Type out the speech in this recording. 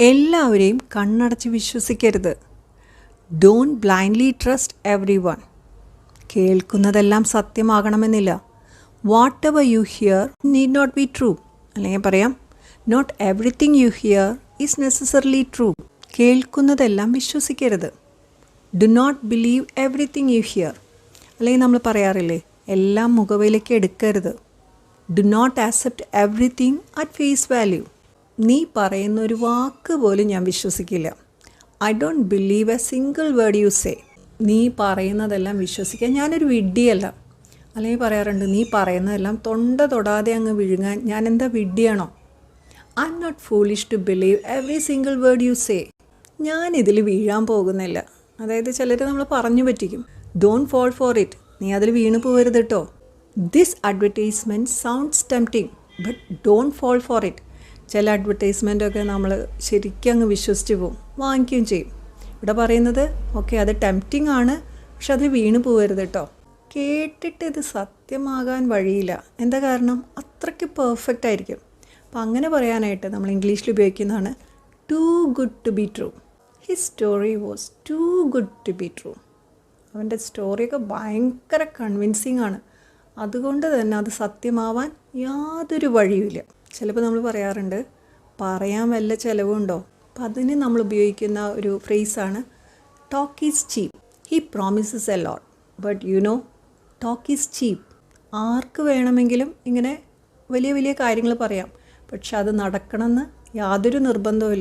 എല്ലാവരെയും കണ്ണടച്ച് വിശ്വസിക്കരുത്. Don't blindly trust everyone കേൾക്കുന്നതെല്ലാം സത്യമാകണമെന്നില്ല. Whatever you hear need not be true അല്ലെങ്കിൽ പറയാം not everything you hear is necessarily true കേൾക്കുന്നതെല്ലാം വിശ്വസിക്കരുത്. Do not believe everything you hear അല്ലെങ്കിൽ നമ്മൾ പറയാറില്ലേ എല്ലാം മുഖവിലേക്ക് എടുക്കരുത്. Do not accept everything at face value നീ പറയുന്ന ഒരു വാക്ക് പോലും ഞാൻ വിശ്വസിക്കില്ല. I don't believe a single word you say നീ പറയുന്നതെല്ലാം വിശ്വസിക്കാൻ ഞാനൊരു വിഡ്ഡിയല്ല അല്ലെങ്കിൽ പറയാറുണ്ട് നീ പറയുന്നതെല്ലാം തൊണ്ട തൊടാതെ അങ്ങ് വിഴുങ്ങാൻ ഞാൻ എന്താ വിഡ്ഡിയാണോ I'm not foolish to believe every single word you say ഞാൻ ഇതിൽ വീഴാൻ പോകുന്നില്ല. അതായത് ചിലർ നമ്മൾ പറഞ്ഞു പറ്റിക്കും. ഡോണ്ട് ഫോൾ ഫോർ ഇറ്റ് നീ അതിൽ വീണു പോകരുത് കേട്ടോ this advertisement sounds tempting but don't fall for it ചില അഡ്വർടൈസ്മെന്റൊക്കെ നമ്മൾ ശരിക്കും അങ്ങ് വിശ്വസിച്ച് പോവും. വാങ്ങിക്കുകയും ചെയ്യും. ഇവിടെ പറയുന്നത് ഓക്കെ അത് ടെംപ്റ്റിംഗ് ആണ് പക്ഷെ അത് വീണ് പോകരുത് കേട്ടോ കേട്ടിട്ട് ഇത് സത്യമാകാൻ വഴിയില്ല. എന്താ കാരണം? അത്രയ്ക്ക് പെർഫെക്റ്റ് ആയിരിക്കും. അപ്പം അങ്ങനെ പറയാനായിട്ട് നമ്മൾ ഇംഗ്ലീഷിൽ ഉപയോഗിക്കുന്നതാണ് too good to be true his story was too good to be true അവന്റെ സ്റ്റോറിയൊക്കെ ഭയങ്കര കൺവിൻസിങ് ആണ്. അതുകൊണ്ട് തന്നെ അത് സത്യമാവാൻ യാതൊരു വഴിയുമില്ല. ചിലപ്പോൾ നമ്മൾ പറയാറുണ്ട് പറയാൻ വല്ല ചിലവുണ്ടോ? അപ്പം അതിന് നമ്മൾ ഉപയോഗിക്കുന്ന ഒരു ഫ്രേസാണ് talk is cheap he promises a lot but you know talk is cheap ആർക്ക് വേണമെങ്കിലും ഇങ്ങനെ വലിയ വലിയ കാര്യങ്ങൾ പറയാം പക്ഷെ അത് നടക്കണമെന്ന് യാതൊരു നിർബന്ധവുമില്ല.